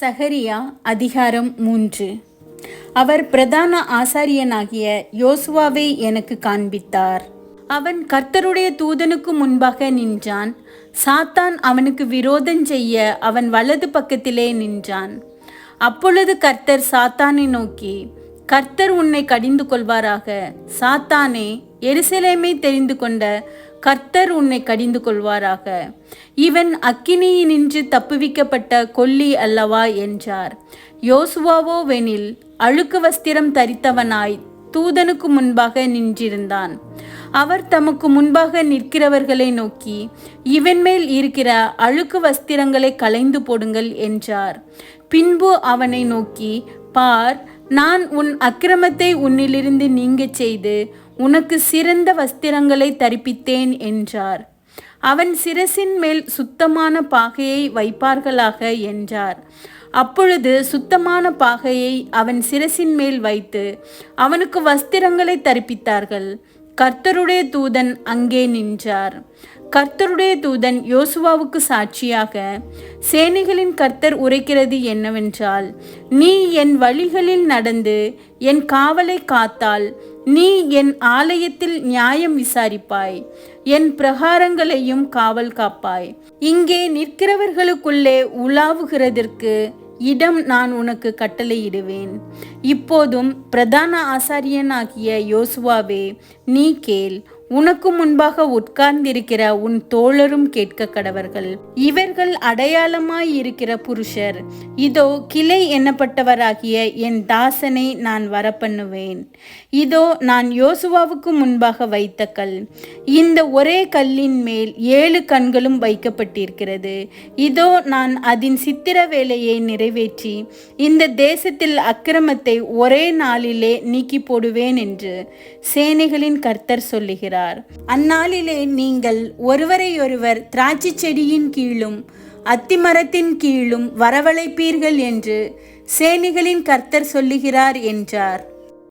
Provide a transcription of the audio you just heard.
சகரியா அதிகாரம் மூன்று. அவர் பிரதான ஆசாரியனாகிய யோசுவாவை எனக்கு காண்பித்தார். அவன் கர்த்தருடைய தூதனுக்கு முன்பாக நின்றான். சாத்தான் அவனுக்கு விரோதம் செய்ய அவன் வலது பக்கத்திலே நின்றான். அப்பொழுது கர்த்தர் சாத்தானை நோக்கி கர்த்தர் உன்னை கடிந்து கொள்வாராக. சாத்தானே எருசலேமை தெரிந்து கொண்ட கர்த்தர் உன்னை கடிந்து கொள்வாராக. இவன் அக்கினியினின்று தப்புவிக்கப்பட்ட கொல்லி அல்லவா என்றார். யோசுவாவோ வெனில் அழுக்கு வஸ்திரம் தரித்தவனாய் தூதனுக்கு முன்பாக நின்றிருந்தான். அவர் தமக்கு முன்பாக நிற்கிறவர்களை நோக்கி இவன் மேல் இருக்கிற அழுக்கு வஸ்திரங்களை களைந்து போடுங்கள் என்றார். பின்பு அவனை நோக்கி பார் நான் உன் அக்கிரமத்தை உன்னிலிருந்து நீங்கச் செய்து உனக்கு சிறந்த வஸ்திரங்களை தரிப்பித்தேன் என்றார். அவன் சிரசின் மேல் சுத்தமான பாகையை வைப்பார்களாக என்றார். அப்பொழுது சுத்தமான பாகையை அவன் சிரசின் மேல் வைத்து அவனுக்கு வஸ்திரங்களை தரிப்பித்தார்கள். கர்த்தருடைய தூதன் அங்கே நின்றார். கர்த்தருடைய தூதன் யோசுவாவுக்கு சாட்சியாக சேனைகளின் கர்த்தர் உரைக்கிறது என்னவென்றால் நீ என் வழிகளில் நடந்து என் காவலை காத்தால் நீ என் ஆலயத்தில் நியாயம் விசாரிப்பாய். என் பிரகாரங்களையும் காவல் காப்பாய். இங்கே நிற்கிறவர்களுக்குள்ளே உலாவுகிறதற்கு இடம் நான் உனக்கு கட்டளையிடுவேன். இப்போதும் பிரதான ஆசாரியனாகிய யோசுவாவே நீ கேள் உனக்கு முன்பாக உட்கார்ந்திருக்கிற உன் தோழரும் கேட்க கடவர்கள் இவர்கள் அடையாளமாய் இருக்கிற புருஷர். இதோ கிளை எண்ணப்பட்டவராகிய என் தாசனை நான் வரப்பண்ணுவேன். இதோ நான் யோசுவாவுக்கு முன்பாக வைத்த கல். இந்த ஒரே கல்லின் மேல் ஏழு கண்களும் வைக்கப்பட்டிருக்கிறது. இதோ நான் அதன் சித்திர வேலையை நிறைவேற்றி இந்த தேசத்தில் அக்கிரமத்தை ஒரே நாளிலே நீக்கி போடுவேன் என்று சேனைகளின் கர்த்தர் சொல்லுகிறார். அந்நாளிலே நீங்கள் ஒருவரையொருவர் திராட்சை செடியின் கீழும் அத்திமரத்தின் கீழும் வரவழைப்பீர்கள் என்று சேனிகளின் கர்த்தர் சொல்லுகிறார் என்றார்.